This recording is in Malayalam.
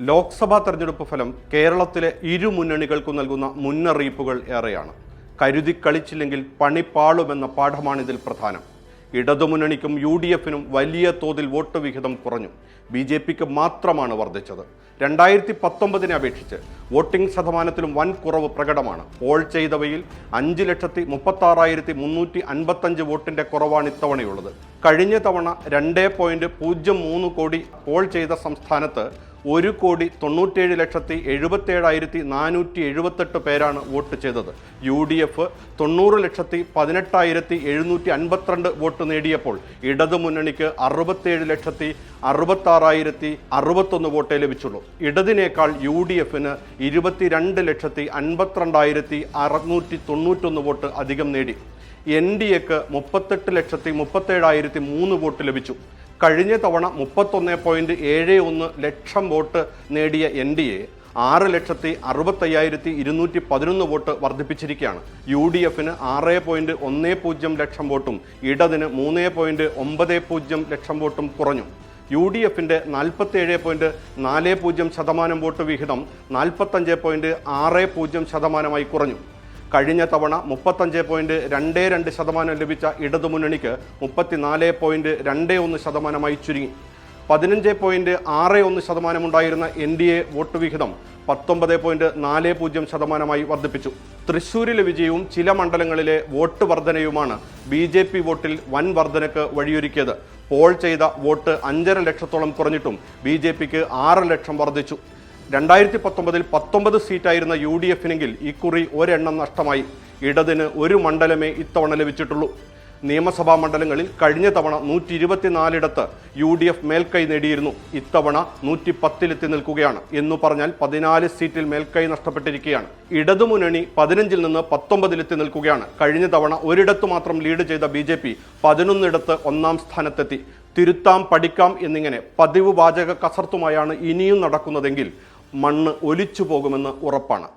ലോക്സഭാ തെരഞ്ഞെടുപ്പ് ഫലം കേരളത്തിലെ ഇരു മുന്നണികൾക്കും നൽകുന്ന മുന്നറിയിപ്പുകൾ ഏറെയാണ്. കരുതി കളിച്ചില്ലെങ്കിൽ പണിപ്പാളുമെന്ന പാഠമാണിതിൽ പ്രധാനം. ഇടതുമുന്നണിക്കും യു ഡി എഫിനും വലിയ തോതിൽ വോട്ട് വിഹിതം കുറഞ്ഞു. ബി ജെ പിക്ക് മാത്രമാണ് വർദ്ധിച്ചത്. രണ്ടായിരത്തി പത്തൊമ്പതിനെ അപേക്ഷിച്ച് വോട്ടിംഗ് ശതമാനത്തിലും വൻ കുറവ് പ്രകടമാണ്. പോൾ ചെയ്തവയിൽ അഞ്ച് ലക്ഷത്തി മുപ്പത്താറായിരത്തി മുന്നൂറ്റി അൻപത്തഞ്ച് വോട്ടിന്റെ കുറവാണ് ഇത്തവണയുള്ളത്. കഴിഞ്ഞ തവണ രണ്ടേ പോയിന്റ് പൂജ്യം മൂന്ന് കോടി പോൾ ചെയ്ത സംസ്ഥാനത്ത് ഒരു കോടി തൊണ്ണൂറ്റേഴ് ലക്ഷത്തി എഴുപത്തേഴായിരത്തി നാനൂറ്റി എഴുപത്തെട്ട് പേരാണ് വോട്ട് ചെയ്തത്. യു ഡി എഫ് തൊണ്ണൂറ് ലക്ഷത്തി പതിനെട്ടായിരത്തി എഴുന്നൂറ്റി അൻപത്തിരണ്ട് വോട്ട് നേടിയപ്പോൾ ഇടതു മുന്നണിക്ക് അറുപത്തേഴ് ലക്ഷത്തി അറുപത്താറായിരത്തി അറുപത്തൊന്ന് വോട്ടേ ലഭിച്ചുള്ളൂ. ഇടതിനേക്കാൾ യു ഡി എഫിന് ഇരുപത്തിരണ്ട് ലക്ഷത്തി അൻപത്തിരണ്ടായിരത്തി അറുന്നൂറ്റി തൊണ്ണൂറ്റൊന്ന് വോട്ട് അധികം നേടി. എൻ ഡി എക്ക് മുപ്പത്തെട്ട് ലക്ഷത്തി മുപ്പത്തേഴായിരത്തി മൂന്ന് വോട്ട് ലഭിച്ചു. കഴിഞ്ഞ തവണ മുപ്പത്തൊന്ന് പോയിന്റ് ഏഴ് ഒന്ന് ലക്ഷം വോട്ട് നേടിയ എൻ ഡി എ ആറ് ലക്ഷത്തി അറുപത്തയ്യായിരത്തി ഇരുന്നൂറ്റി പതിനൊന്ന് വോട്ട് വർദ്ധിപ്പിച്ചിരിക്കുകയാണ്. യു ഡി എഫിന് ആറ് പോയിന്റ് ഒന്ന് പൂജ്യം ലക്ഷം വോട്ടും ഇടതിന് മൂന്ന് പോയിന്റ് ഒമ്പത് പൂജ്യം ലക്ഷം വോട്ടും കുറഞ്ഞു. യു ഡി എഫിന്റെ നാൽപ്പത്തേഴ് പോയിന്റ് നാല് പൂജ്യം ശതമാനം വോട്ട് വിഹിതം നാൽപ്പത്തഞ്ച് പോയിന്റ് ആറ് പൂജ്യം ശതമാനമായി കുറഞ്ഞു. കഴിഞ്ഞ തവണ മുപ്പത്തഞ്ച് പോയിന്റ് രണ്ട് രണ്ട് ശതമാനം ലഭിച്ച ഇടതുമുന്നണിക്ക് മുപ്പത്തിനാല് പോയിന്റ് രണ്ട് ഒന്ന് ശതമാനമായി ചുരുങ്ങി. പതിനഞ്ച് പോയിന്റ് ആറ് ഒന്ന് ശതമാനമുണ്ടായിരുന്ന എൻ ഡി എ വോട്ട് വിഹിതം പത്തൊമ്പത് പോയിന്റ് നാല് പൂജ്യം ശതമാനമായി വർദ്ധിപ്പിച്ചു. തൃശൂരിലെ വിജയവും ചില മണ്ഡലങ്ങളിലെ വോട്ട് വർധനയുമാണ് ബി ജെ പി വോട്ടിൽ വൻ വർധനക്ക് വഴിയൊരുക്കിയത്. പോൾ ചെയ്ത വോട്ട് അഞ്ചര ലക്ഷത്തോളം കുറഞ്ഞിട്ടും ബി ജെ പിക്ക് ആറ് ലക്ഷം വർദ്ധിച്ചു. രണ്ടായിരത്തി പത്തൊമ്പതിൽ പത്തൊമ്പത് സീറ്റായിരുന്ന യു ഡി എഫിനെങ്കിൽ ഇക്കുറി ഒരെണ്ണം നഷ്ടമായി. ഇടതിന് ഒരു മണ്ഡലമേ ഇത്തവണ ലഭിച്ചിട്ടുള്ളൂ. നിയമസഭാ മണ്ഡലങ്ങളിൽ കഴിഞ്ഞ തവണ നൂറ്റി ഇരുപത്തിനാലിടത്ത് യു ഡി എഫ് മേൽക്കൈ നേടിയിരുന്നു. ഇത്തവണ നൂറ്റി പത്തിലെത്തി നിൽക്കുകയാണ്. എന്ന് പറഞ്ഞാൽ പതിനാല് സീറ്റിൽ മേൽക്കൈ നഷ്ടപ്പെട്ടിരിക്കുകയാണ്. ഇടതുമുന്നണി പതിനഞ്ചിൽ നിന്ന് പത്തൊമ്പതിലെത്തി നിൽക്കുകയാണ്. കഴിഞ്ഞ തവണ ഒരിടത്ത് മാത്രം ലീഡ് ചെയ്ത ബി ജെ പി പതിനൊന്നിടത്ത് ഒന്നാം സ്ഥാനത്തെത്തി. തിരുത്താം പഠിക്കാം എന്നിങ്ങനെ പതിവ് വാചക കസർത്തുമായാണ് ഇനിയും നടക്കുന്നതെങ്കിൽ മണ്ണ് ഒലിച്ചു പോകുമെന്ന് ഉറപ്പാണ്.